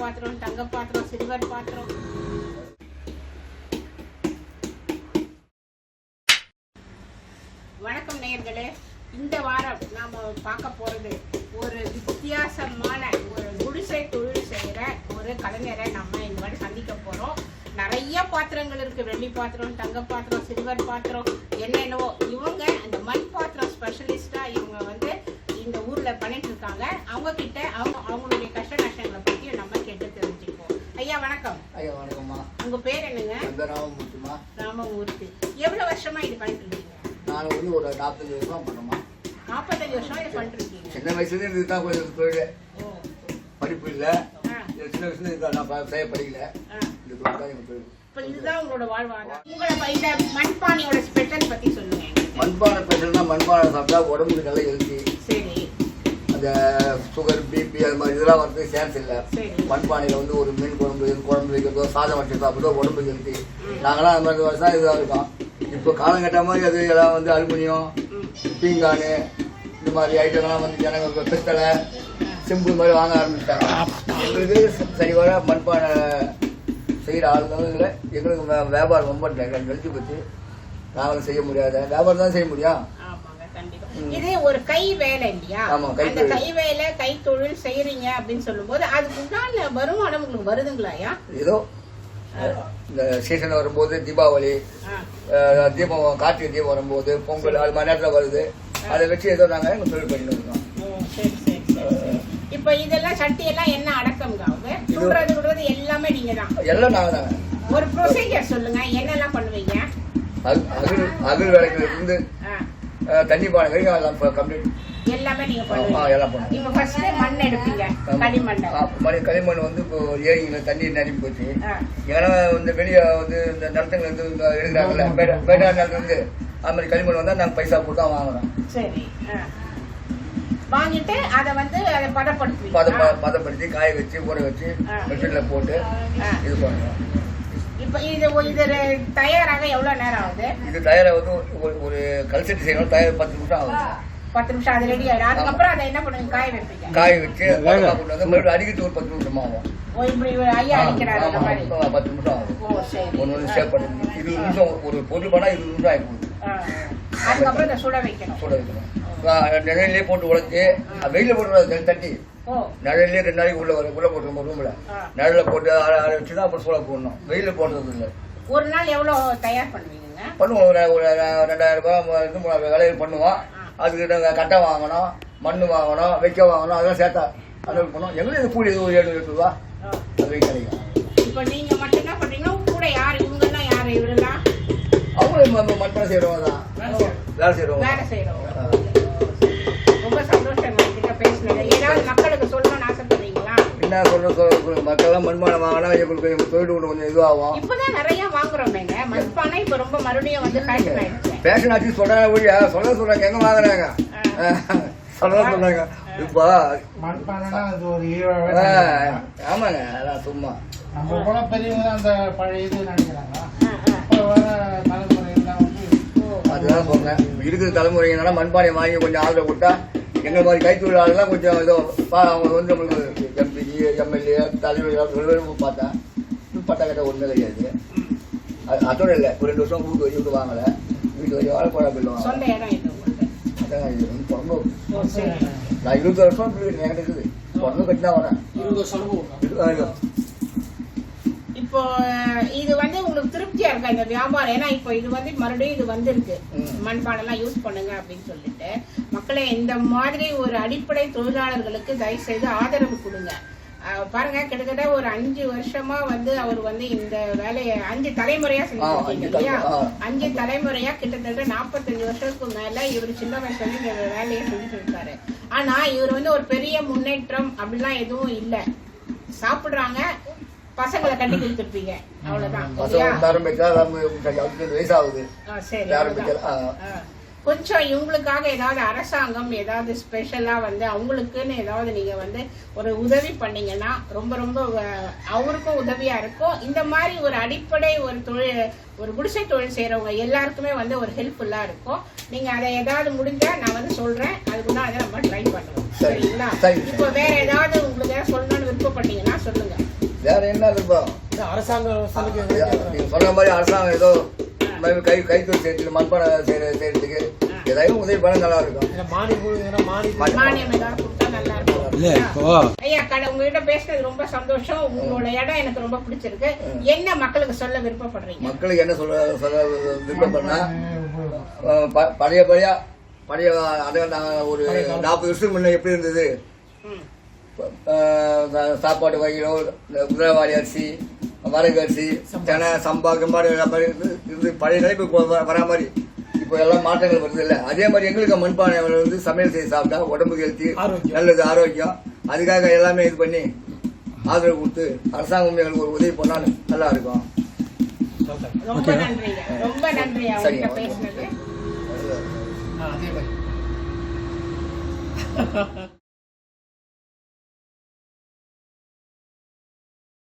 பாத்திரம் தங்க பாத்திரம் சில்வர் பாத்திரம். வணக்கம் நேயர்களே. இந்த வாரம் நாம பார்க்க போறது ஒரு வித்தியாசமான ஒரு குடிசை தொழில் செய்யற ஒரு கலைஞரை நம்ம இந்த மாதிரி சந்திக்க போறோம். நிறைய பாத்திரங்கள் இருக்கு. வெள்ளி பாத்திரம் தங்க பாத்திரம் சில்வர் பாத்திரம் என்னென்னவோ இவங்க அந்த மண் பாத்திரம் ஸ்பெஷலிஸ்டா இவங்க வந்து இந்த ஊர்ல பண்ணிட்டு இருக்காங்க. அவங்க கிட்ட அவங்க அவங்களுடைய நஷ்டங்களை பத்தி நம்ம கேட்டு தெரிஞ்சுக்குவோம் ஐயா வணக்கம். ஐயா வணக்கம்மா. உங்க பேர் என்னங்க? என் பேர் ராமமூர்த்திம்மா. ராமமூர்த்தி. எவ்வளவு வருஷமா இது பண்ணிட்டு இருக்கீங்க நான் வந்து ஒரு நாற்பத்தஞ்சு வருஷம் பண்ணோம்மா நாற்பத்தஞ்சு வருஷமா இது பண்ணிட்டு இருக்கீங்க சின்ன வயசுலேருந்து இதுதான் கொஞ்சம் தொழில் படிப்பு இல்லை. சின்ன வயசுல இதுதான் நான் செய்ய படிக்கல. இது தொழில் தான் தொழில் இப்போ இதுதான் உங்களோட வாழ்வாதாரம். உங்களை இந்த மண்பானையோட ஸ்பெஷல் பத்தி சொல்லுங்க. மண்பானை ஸ்பெஷல்னா மண்பானை சாப்பிட்டா உடம்புக்கு நல்லா ஹெல்த்தி அந்த சுகர் பிபி அது மாதிரி இதெல்லாம் வந்து சான்ஸ் இல்லை. மண்பானையில் வந்து ஒரு மீன் குழம்பு குழம்பு வைக்கிறதோ சாதம் வச்சு சாப்பிட்டோ உடம்புக்கு ஹெல்த்தி நாங்களாம் அந்த மாதிரி வருஷம் இதாக இருக்கோம். இப்போ காலங்கட்ட மாதிரி அது எல்லாம் வந்து அலுமினியம் பீங்கானு இந்த மாதிரி ஐட்டம்லாம் வந்து ஜனங்க பித்தளை செம்பு மாதிரி வாங்க ஆரம்பிச்சிட்டாங்க. எங்களுக்கு சரி வர மண்பானை செய்கிற ஆளுங்க எங்களுக்கு வியாபாரம் ரொம்ப நெளிச்சு போச்சு. நாங்களும் செய்ய முடியாத. வியாபாரம் தான் செய்ய முடியும். கண்டிப்பா. இது ஒரு கை வேலை இல்லையா? அந்த. கை வேலை கை தொழில் செய்யறீங்க அப்படின்னு சொல்லும்போது அதுக்கு உண்டான வருமானம் உங்களுக்கு வருதுங்களாயா ஏதோ இந்த சீசன் வரும்போது தீபாவளி தீபம் கார்த்திகை தீபம் வரும்போது பொங்கல் அது மாதிரி நேரத்தில் வருது. அதை வச்சு ஏதோ நாங்கள் எங்கள் தொழில் பண்ணிட்டு இருக்கோம் இப்போ இதெல்லாம் சட்டி எல்லாம் என்ன சுடுறது விடுறது எல்லாமே நீங்க தான் எல்லாம் நாங்கள் தாங்க ஒரு ப்ரொசீஜர் சொல்லுங்க என்னெல்லாம் பண்ணுவீங்க? அகு அகில் அகில் வேலைக்கு இருந்து தண்ணி பானை வரைக்கும் எல்லாம் கம்ப்ளீட் எல்லாமே நீங்க ஆ, பண்ணுவீங்க. எல்லாம் பண்ணுவோம். நீங்க ஃபர்ஸ்ட் மண் எடுப்பீங்க களிமண்ணை. ஆ, மணி களிமண் வந்து இப்போ ஏரியில் தண்ணி நிரம்பி போச்சு. ஏன்னா வந்து வெளியே வந்து இந்த வந்து எடுக்கிறாங்கல்ல நிலத்துல இருந்து அது மாதிரி களிமண் வந்தால் நாங்கள் பைசா போட்டு தான் வாங்குறோம். சரி. வாங்கிட்டு அதை வந்து அதை பதப்படுத்தி காய வச்சு ஊற வச்சு. மிஷினில் போட்டு. இது பண்ணுறோம் இப்போ இது இது தயாராக எவ்வளவு நேரம் ஆகுது? இது தயாரை வந்து ஒரு ஒரு கல்செட் செய்யணும். தயார் பத்து நிமிஷம் ஆகும் பத்து நிமிஷம் அது ரெடி ஆயிடும். அதுக்கப்புறம் அதை என்ன பண்ணுவீங்க? காய வைப்பீங்க? காய வச்சு பதமா கொண்டு வந்து மறுபடியும் அடிக்கிறது ஒரு பத்து நிமிஷம் ஆகும். ஓ இப்படி ஐயா அடிக்கிறாரு அந்த ஆமா, மாதிரி. ஆமா, பத்து நிமிஷம் ஆகும். ஓ சரி. ஒன்று ஒன்று ஷேப் பண்ணி. இருபது நிமிஷம் ஒரு பொருள் பண்ணால் இருபது நிமிஷம் ஆகி போகுது ஆ, ஆ. அதுக்கப்புறம் இதை சுட வைக்கணும். சுட வைக்கணும். நிழல்லே போட்டு உழைச்சி வெயில போட்டு தட்டி. ஓ. நிழல்லே ரெண்டு நாளைக்கு உள்ள உள்ள போட்டுருவோம் ரூம்ல. ஆ. நிழல்ல போட்டு அரை அரை வச்சு தான் அப்புறம் சூளை போடணும். வெயில போடுறது இல்லை. ஒரு நாள் எவ்வளவு தயார் பண்ணுவீங்க பண்ணுவோம் ஒரு ஒரு ரெண்டாயிரம் ரூபாய் மூணாயிரம் விலையில் பண்ணுவோம். அதுக்கு நாங்கள் கட்டை வாங்கணும் மண் வாங்கணும் வைக்க வாங்கணும் அதெல்லாம் சேர்த்தா அது பண்ணுவோம். எங்களுக்கு இது கூலி ஒரு ஏழு எட்டு ரூபா. அது கிடைக்கும். இப்போ நீங்க மட்டும் என்ன பண்றீங்கன்னா கூட யார் இவங்கெல்லாம் யார் இவரெல்லாம் அவங்களும் மண்பானை செய்கிறவங்க தான். வேலை செய்கிறவங்க வேலை சந்தோஷம் ஏதாவது மக்களுக்கு சொல்லணும்னு ஆசைப்படுறீங்களா? என்ன சொல்ற மக்கள்லாம் மண்பானை வாங்கினா எங்களுக்கு எங்கள் தொழில் ஒன்று கொஞ்சம் இதுவாகும். இப்பதான் நிறைய வாங்குறோமேங்க. மண்பானை இப்ப ரொம்ப மறுபடியும் வந்து ஃபேஷன் ஆயிடுச்சு. ஃபேஷன் ஆச்சு சொல்றாங்க ஒழிய. சொல்ல சொல்றாங்க. எங்க வாங்குறாங்க? சொல்ல சொல்றாங்க. இப்போ. மண்பானைனா அது ஒரு ஈழ ஆ, ஆமாங்க அதான் சும்மா. நம்ம கூட பெரியவங்க அந்த பழைய இது நினைக்கிறாங்க. இப்போ வர வந்து. அதுதான் சொல்றேன். இருக்கிற தலைமுறைங்கன்னா மண்பானை வாங்கி கொஞ்சம் ஆதரவு கொடுத்தா எங்க மாதிரி கைத்தொழில் ஆளுலாம் கொஞ்சம் ஏதோ பா அவங்க வந்து நம்மளுக்கு எம்பி எம்எல்ஏ தலைவர் எல்லாம் சொல்லுவேன் பார்த்தா. பட்டா கட்ட ஒன்றுமே கிடையாது. அது அதோட இல்லை. ஒரு ரெண்டு வருஷம் வீட்டு வரி விட்டு வாங்கலை. வீட்டு வரி வாழைப்பழம் பில்லு சொந்த வாங்கலை இடம் இது உங்களுக்கு அதான் இது. வந்து பிறந்து ஓ, சரி. நான் இருபது வருஷம் என்கிட்ட இருக்குது. பிறந்து கட்டி தான் வரேன் இருபது வருஷம் அனுபவம் இது- ஆ, இது. இப்போ இது வந்து உங்களுக்கு திருப்தியா இருக்கா இந்த வியாபாரம்? ஏன்னா இப்போ இது வந்து மறுபடியும் இது வந்திருக்கு. ம். மண்பானைலாம் யூஸ் பண்ணுங்க அப்படின்னு சொல்லிட்டு. மக்களே இந்த மாதிரி ஒரு அடிப்படை தொழிலாளர்களுக்கு தயவு செய்து ஆதரவு கொடுங்க. பாருங்க கிட்டத்தட்ட ஒரு அஞ்சு வருஷமா வந்து அவர் வந்து இந்த வேலையை அஞ்சு தலைமுறையா செஞ்சிருக்கீங்க இல்லையா. அஞ்சு தலைமுறையா கிட்டத்தட்ட நாற்பத்தஞ்சு வருஷத்துக்கு மேல இவர் சின்ன வயசுல இருந்து இந்த வேலையை செஞ்சுட்டு இருக்காரு. ஆனா இவர் வந்து ஒரு பெரிய முன்னேற்றம் அப்படிலாம் எதுவும் இல்ல. சாப்பிடுறாங்க பசங்களை கட்டி கொடுத்துருப்பீங்க. அவ்வளவுதான். வயசாகுது. கொஞ்சம் இவங்களுக்காக ஏதாவது அரசாங்கம் ஏதாவது ஸ்பெஷலா வந்து அவங்களுக்குன்னு ஏதாவது நீங்க வந்து ஒரு உதவி பண்ணீங்கன்னா ரொம்ப ரொம்ப அவருக்கும் உதவியா இருக்கும். இந்த மாதிரி ஒரு அடிப்படை ஒரு தொழில் ஒரு குடிசை தொழில் செய்யறவங்க எல்லாருக்குமே வந்து ஒரு ஹெல்ப்ஃபுல்லா இருக்கும். நீங்க அதை ஏதாவது முடிஞ்சா நான் வந்து சொல்றேன். அதுக்குள்ள அதை நம்ம ட்ரை பண்ணுவோம். சரி. சரிங்களா? சரி. இப்போ வேற ஏதாவது உங்களுக்கு சொல்லணும்னு விருப்பப்பட்டீங்கன்னா சொல்லுங்க நல்லா இருக்கும் அரசாங்கம் நீங்க சொன்ன மாதிரி அரசாங்கம் ஏதோ கை கைத்தொழில் செய்யறதுக்கு மண்பானை செய்யற செய்யறதுக்கு ஏதாவது உதவி பண்ண நல்லா இருக்கும். இல்ல இப்போ ஐயா கடை உங்ககிட்ட பேசுனது ரொம்ப சந்தோஷம். உங்களோட இடம் எனக்கு ரொம்ப பிடிச்சிருக்கு. என்ன மக்களுக்கு சொல்ல விருப்பப்படுறீங்க? மக்களுக்கு என்ன சொல்ல சொல்ல ப- பழைய பழைய பழைய அதை ஒரு நாற்பது வருஷத்துக்கு முன்ன எப்படி இருந்தது? சாப்பாடு வகைகளோ இந்த குதிரைவாளி அரிசி வரகு அரிசி தெனை சம்பா கம்பாடு எல்லா மாதிரி இருந்து பழைய நிலைப்பு வரா மாதிரி. இப்போ எல்லாம் மாற்றங்கள் வருது இல்லை. அதே மாதிரி எங்களுக்கு மண்பானை வந்து சமையல் செய்து சாப்பிட்டா உடம்புக்கு ஹெல்த்தி ஆரோக்கியம். நல்லது ஆரோக்கியம். அதுக்காக எல்லாமே இது பண்ணி ஆதரவு கொடுத்து அரசாங்கம் எங்களுக்கு ஒரு உதவி பண்ணாலும் நல்லா இருக்கும். ரொம்ப நன்றி. பேசுனது. அதே மாதிரி.